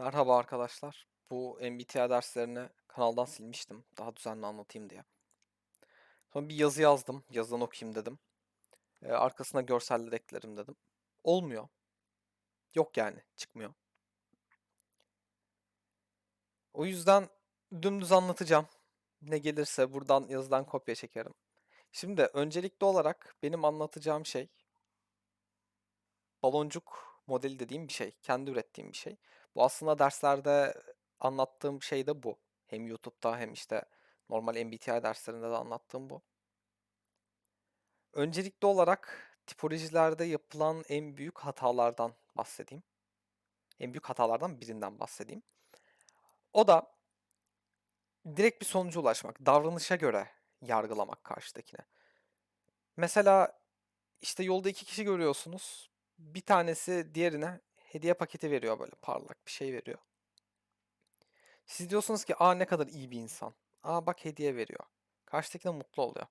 Merhaba arkadaşlar. Bu MBTI derslerini kanaldan silmiştim. Daha düzenli anlatayım diye. Sonra bir yazı yazdım. Yazıdan okuyayım dedim. Ee, arkasına görseller eklerim dedim. Olmuyor. Yok yani. Çıkmıyor. O yüzden dümdüz anlatacağım. Ne gelirse buradan yazıdan kopya çekerim. Şimdi öncelikli olarak benim anlatacağım şey baloncuk modeli dediğim bir şey. Kendi ürettiğim bir şey. Bu aslında derslerde anlattığım şey de bu. Hem YouTube'da hem işte normal MBTI derslerinde de anlattığım bu. Öncelikli olarak tipolojilerde yapılan en büyük hatalardan bahsedeyim. En büyük hatalardan birinden bahsedeyim. O da direkt bir sonuca ulaşmak, davranışa göre yargılamak karşıdakine. Mesela işte yolda iki kişi görüyorsunuz. Bir tanesi diğerine hediye paketi veriyor böyle parlak bir şey veriyor. Siz diyorsunuz ki aa ne kadar iyi bir insan. Aa bak hediye veriyor. Karşıdaki de mutlu oluyor.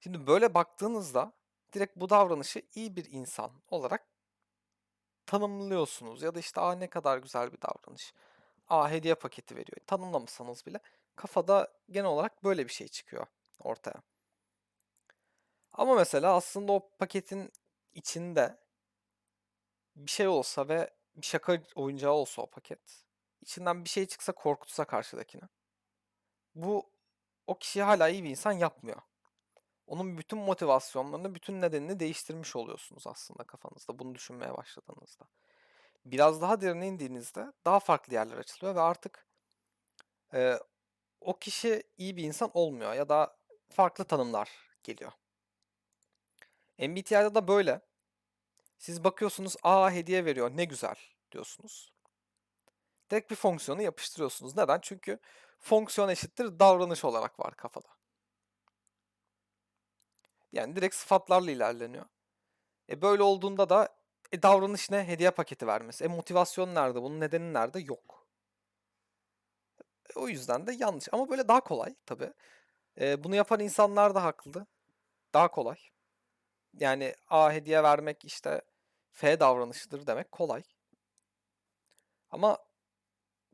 Şimdi böyle baktığınızda direkt bu davranışı iyi bir insan olarak tanımlıyorsunuz. Ya da işte aa ne kadar güzel bir davranış. Aa hediye paketi veriyor. Tanımlamasanız bile kafada genel olarak böyle bir şey çıkıyor ortaya. Ama mesela aslında o paketin içinde bir şey olsa ve bir şaka oyuncağı olsa o paket, içinden bir şey çıksa korkutsa karşıdakini. Bu o kişiyi hala iyi bir insan yapmıyor. Onun bütün motivasyonlarını, bütün nedenini değiştirmiş oluyorsunuz aslında kafanızda bunu düşünmeye başladığınızda. Biraz daha derine indiğinizde daha farklı yerler açılıyor ve artık e, o kişi iyi bir insan olmuyor ya da farklı tanımlar geliyor. MBTI'da da böyle. Siz bakıyorsunuz, aa hediye veriyor, ne güzel diyorsunuz. Direkt bir fonksiyonu yapıştırıyorsunuz. Neden? Çünkü fonksiyon eşittir davranış olarak var kafada. Yani direkt sıfatlarla ilerleniyor. E böyle olduğunda da e davranış ne? Hediye paketi vermesi. E motivasyon nerede? Bunun nedeni nerede? Yok. E, o yüzden de yanlış. Ama böyle daha kolay tabii. E, bunu yapan insanlar da haklı. Daha kolay. Yani A hediye vermek işte F davranışıdır demek kolay. Ama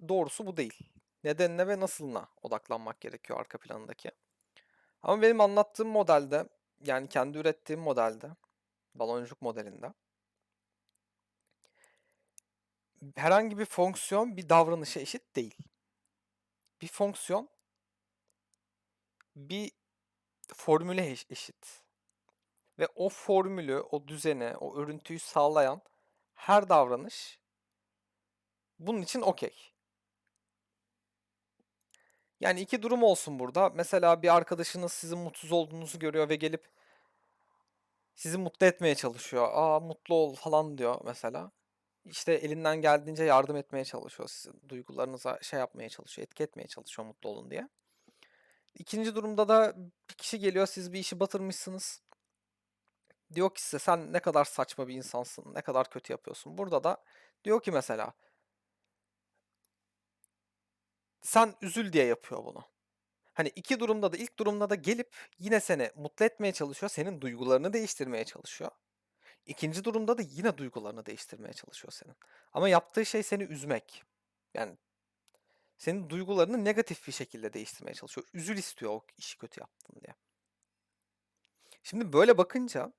doğrusu bu değil. Nedenine ve nasılına odaklanmak gerekiyor arka planındaki. Ama benim anlattığım modelde yani kendi ürettiğim modelde baloncuk modelinde herhangi bir fonksiyon bir davranışa eşit değil. Bir fonksiyon bir formüle eşit. Ve o formülü, o düzeni, o örüntüyü sağlayan her davranış bunun için okey. Yani iki durum olsun burada. Mesela bir arkadaşınız sizin mutsuz olduğunuzu görüyor ve gelip sizi mutlu etmeye çalışıyor. Aa mutlu ol falan diyor mesela. İşte elinden geldiğince yardım etmeye çalışıyor. Sizin duygularınıza şey yapmaya çalışıyor, etki etmeye çalışıyor mutlu olun diye. İkinci durumda da bir kişi geliyor, siz bir işi batırmışsınız. Diyor ki size sen ne kadar saçma bir insansın, ne kadar kötü yapıyorsun. Burada da diyor ki mesela sen üzül diye yapıyor bunu. Hani iki durumda da ilk durumda da gelip yine seni mutlu etmeye çalışıyor. Senin duygularını değiştirmeye çalışıyor. İkinci durumda da yine duygularını değiştirmeye çalışıyor senin. Ama yaptığı şey seni üzmek. Yani senin duygularını negatif bir şekilde değiştirmeye çalışıyor. Üzül istiyor o işi kötü yaptın diye. Şimdi böyle bakınca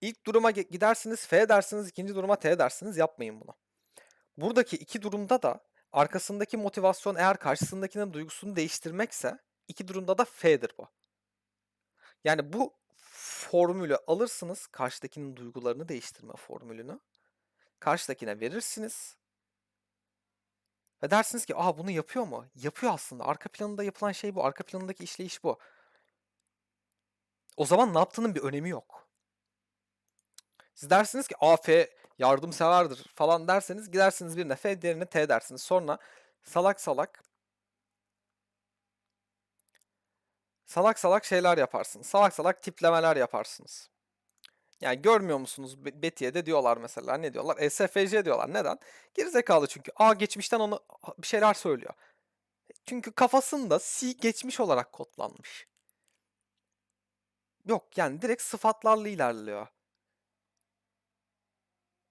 ilk duruma gidersiniz F dersiniz, ikinci duruma T dersiniz. Yapmayın bunu. Buradaki iki durumda da arkasındaki motivasyon eğer karşısındakinin duygusunu değiştirmekse iki durumda da F'dir bu. Yani bu formülü alırsınız karşıdakinin duygularını değiştirme formülünü. Karşıdakine verirsiniz. Ve dersiniz ki aa bunu yapıyor mu? Yapıyor aslında. Arka planında yapılan şey bu. Arka planındaki işleyiş bu. O zaman ne yaptığının bir önemi yok. Siz dersiniz ki A, F yardımseverdir falan derseniz gidersiniz birine F diğerine T dersiniz. Sonra salak salak salak salak şeyler yaparsınız. Salak salak tiplemeler yaparsınız. Yani görmüyor musunuz Betty'ye de diyorlar mesela ne diyorlar? SFC diyorlar. Neden? Gerizekalı çünkü. A geçmişten onu bir şeyler söylüyor. Çünkü kafasında C geçmiş olarak kodlanmış. Yok yani direkt sıfatlarla ilerliyor.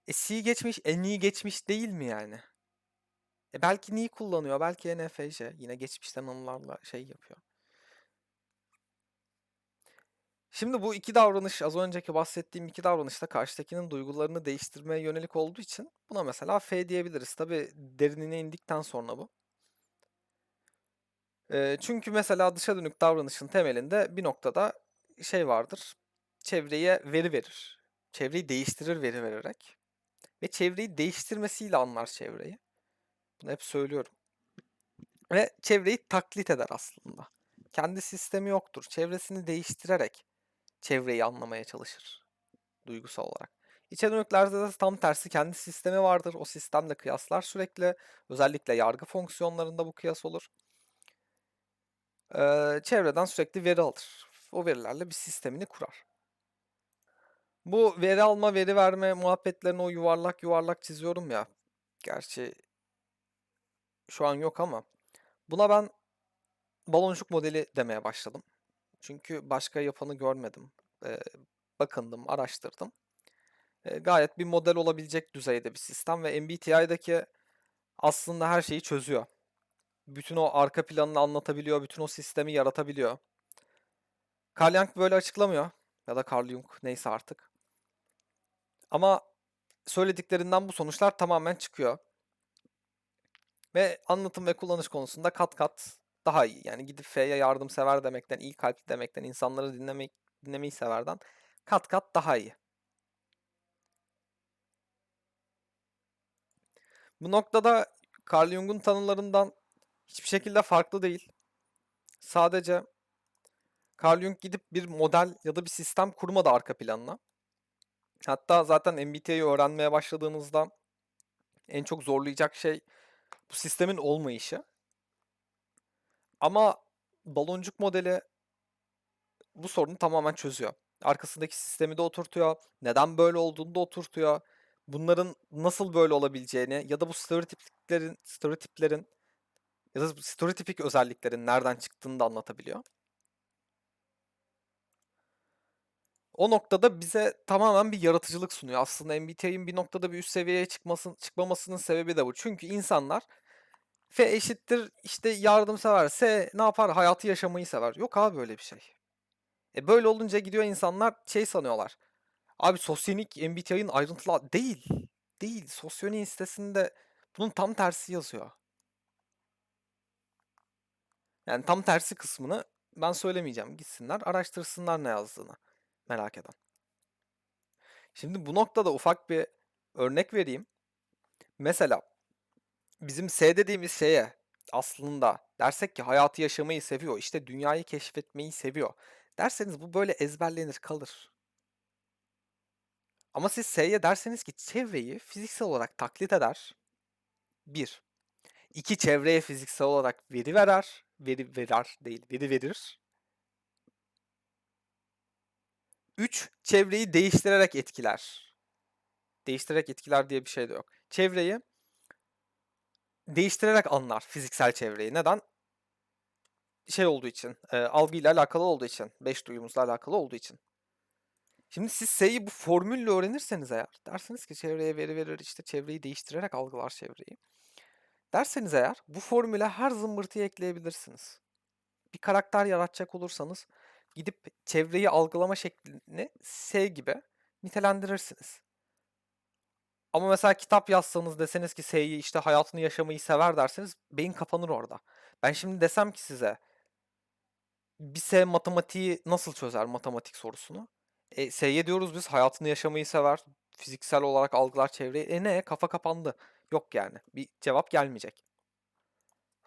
E C geçmiş en iyi geçmiş değil mi yani? E belki ni kullanıyor, belki ENFJ. Yine geçmişten anılarla şey yapıyor. Şimdi bu iki davranış, az önceki bahsettiğim iki davranışta karşıdakinin duygularını değiştirmeye yönelik olduğu için buna mesela F diyebiliriz. Tabii derinine indikten sonra bu. Eee, çünkü mesela dışa dönük davranışın temelinde bir noktada şey vardır. Çevreye veri verir. Çevreyi değiştirir veri vererek. Ve çevreyi değiştirmesiyle anlar çevreyi. Bunu hep söylüyorum. Ve çevreyi taklit eder aslında. Kendi sistemi yoktur. Çevresini değiştirerek çevreyi anlamaya çalışır duygusal olarak. İçe dönüklerde de tam tersi kendi sistemi vardır. O sistemle kıyaslar sürekli. Özellikle yargı fonksiyonlarında bu kıyas olur. Ee, çevreden sürekli veri alır. O verilerle bir sistemini kurar. Bu veri alma, veri verme muhabbetlerini o yuvarlak yuvarlak çiziyorum ya. Gerçi şu an yok ama buna ben baloncuk modeli demeye başladım. Çünkü başka yapanı görmedim. Ee, bakındım, araştırdım. Ee, gayet bir model olabilecek düzeyde bir sistem ve MBTI'daki aslında her şeyi çözüyor. Bütün o arka planını anlatabiliyor, bütün o sistemi yaratabiliyor. Carl Jung böyle açıklamıyor. Ya da Carl Jung neyse artık. Ama söylediklerinden bu sonuçlar tamamen çıkıyor. Ve anlatım ve kullanış konusunda kat kat daha iyi. Yani gidip F'ye yardımsever demekten, iyi kalpli demekten, insanları dinlemeyi, dinlemeyi severden kat kat daha iyi. Bu noktada Carl Jung'un tanılarından hiçbir şekilde farklı değil. Sadece Carl Jung gidip bir model ya da bir sistem kurmadı arka planına. Hatta zaten MBTI'yi öğrenmeye başladığınızda en çok zorlayacak şey bu sistemin olmayışı. Ama baloncuk modeli bu sorunu tamamen çözüyor. Arkasındaki sistemi de oturtuyor. Neden böyle olduğunu da oturtuyor. Bunların nasıl böyle olabileceğini ya da bu stereotiplerin stereotiplerin ya da stereotipik özelliklerin nereden çıktığını da anlatabiliyor. O noktada bize tamamen bir yaratıcılık sunuyor. Aslında MBTI'nin bir noktada bir üst seviyeye çıkmasın, çıkmamasının sebebi de bu. Çünkü insanlar F eşittir işte yardımsever. S ne yapar? Hayatı yaşamayı sever. Yok abi böyle bir şey. E böyle olunca gidiyor insanlar şey sanıyorlar. Abi sosyonik MBTI'nin ayrıntılı değil. Değil. Sosyonik sitesinde bunun tam tersi yazıyor. Yani tam tersi kısmını ben söylemeyeceğim. Gitsinler araştırsınlar ne yazdığını. Merak eden. Şimdi bu noktada ufak bir örnek vereyim. Mesela bizim S dediğimiz şeye aslında dersek ki hayatı yaşamayı seviyor, işte dünyayı keşfetmeyi seviyor derseniz bu böyle ezberlenir kalır. Ama siz S'ye derseniz ki çevreyi fiziksel olarak taklit eder. Bir. İki çevreye fiziksel olarak veri verer. Veri verer değil, veri verir. Üç, çevreyi değiştirerek etkiler. Değiştirerek etkiler diye bir şey de yok. Çevreyi değiştirerek anlar fiziksel çevreyi. Neden? Şey olduğu için, e, algıyla alakalı olduğu için, beş duyumuzla alakalı olduğu için. Şimdi siz S'yi bu formülle öğrenirseniz eğer, derseniz ki çevreye veri verir, işte çevreyi değiştirerek algılar çevreyi. Derseniz eğer, bu formüle her zımbırtıyı ekleyebilirsiniz. Bir karakter yaratacak olursanız, gidip çevreyi algılama şeklini S gibi nitelendirirsiniz. Ama mesela kitap yazsanız deseniz ki S'yi işte hayatını yaşamayı sever derseniz beyin kapanır orada. Ben şimdi desem ki size bir S matematiği nasıl çözer matematik sorusunu? E, S'ye diyoruz biz hayatını yaşamayı sever, fiziksel olarak algılar çevreyi. E ne? Kafa kapandı. Yok yani. Bir cevap gelmeyecek.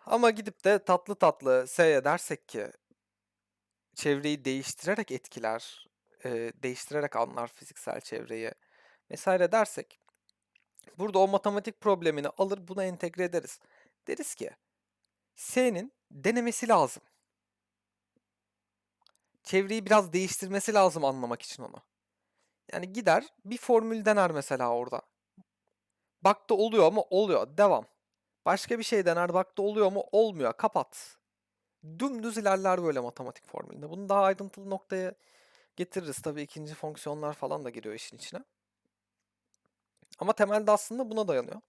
Ama gidip de tatlı tatlı S'ye dersek ki çevreyi değiştirerek etkiler, e, değiştirerek anlar fiziksel çevreyi vesaire dersek burada o matematik problemini alır buna entegre ederiz. Deriz ki S'nin denemesi lazım. Çevreyi biraz değiştirmesi lazım anlamak için onu. Yani gider bir formül dener mesela orada. Baktı oluyor mu? Oluyor. Devam. Başka bir şey dener. Baktı oluyor mu? Olmuyor. Kapat. Dümdüz ilerler böyle matematik formülünde. Bunu daha ayrıntılı noktaya getiririz. Tabii ikinci fonksiyonlar falan da giriyor işin içine. Ama temelde aslında buna dayanıyor.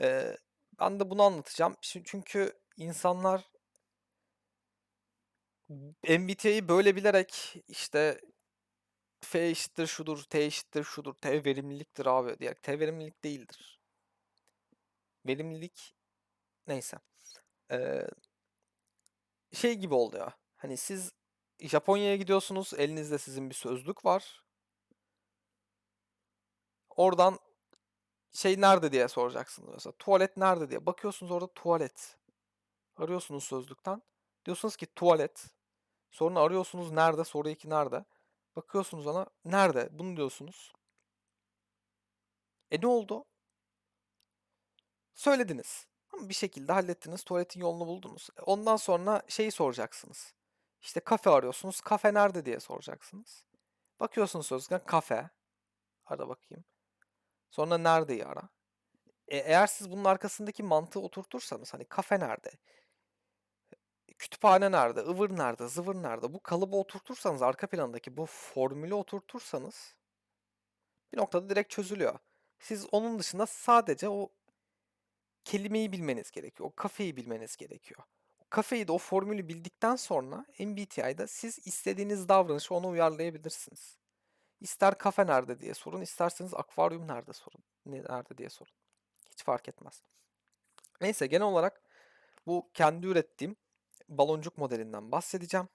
Ee, Ben de bunu anlatacağım. Çünkü insanlar MBTI'yi böyle bilerek işte F eşittir şudur, T eşittir şudur, T verimliliktir abi diyerek T verimlilik değildir. Verimlilik neyse. Eee şey gibi oldu ya. Hani siz Japonya'ya gidiyorsunuz, elinizde sizin bir sözlük var. Oradan şey nerede diye soracaksınız mesela. Tuvalet nerede diye. Bakıyorsunuz orada tuvalet. Arıyorsunuz sözlükten. Diyorsunuz ki tuvalet. Sonra arıyorsunuz nerede? Soru 2 nerede? Bakıyorsunuz ona nerede? Bunu diyorsunuz. E ne oldu? Söylediniz. Ama bir şekilde hallettiniz. Tuvaletin yolunu buldunuz. E, Ondan sonra şeyi soracaksınız. İşte kafe arıyorsunuz. Kafe nerede diye soracaksınız. Bakıyorsunuz sözlükten kafe. Ara bakayım. Sonra neredeyi ara. E, eğer siz bunun arkasındaki mantığı oturtursanız hani kafe nerede? Kütüphane nerede? ıvır nerede? Zıvır nerede? Bu kalıbı oturtursanız arka plandaki bu formülü oturtursanız bir noktada direkt çözülüyor. Siz onun dışında sadece o kelimeyi bilmeniz gerekiyor. O kafeyi bilmeniz gerekiyor. O kafeyi de o formülü bildikten sonra MBTI'da siz istediğiniz davranışı ona uyarlayabilirsiniz. İster kafe nerede diye sorun, isterseniz akvaryum nerede sorun, nerede diye sorun. Hiç fark etmez. Neyse genel olarak bu kendi ürettiğim baloncuk modelinden bahsedeceğim.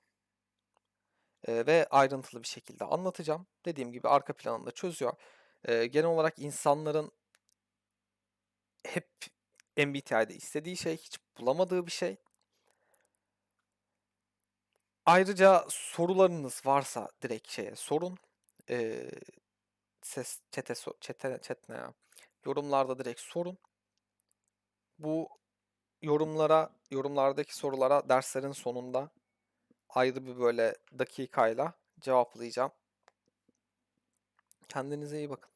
Ee, ve ayrıntılı bir şekilde anlatacağım. Dediğim gibi arka planında çözüyor. Ee, genel olarak insanların hep MBTI'de istediği şey, hiç bulamadığı bir şey. Ayrıca sorularınız varsa direkt şeye sorun. Ee, ses çete çete chat ne ya? Yorumlarda direkt sorun. Bu yorumlara, yorumlardaki sorulara derslerin sonunda ayrı bir böyle dakikayla cevaplayacağım. Kendinize iyi bakın.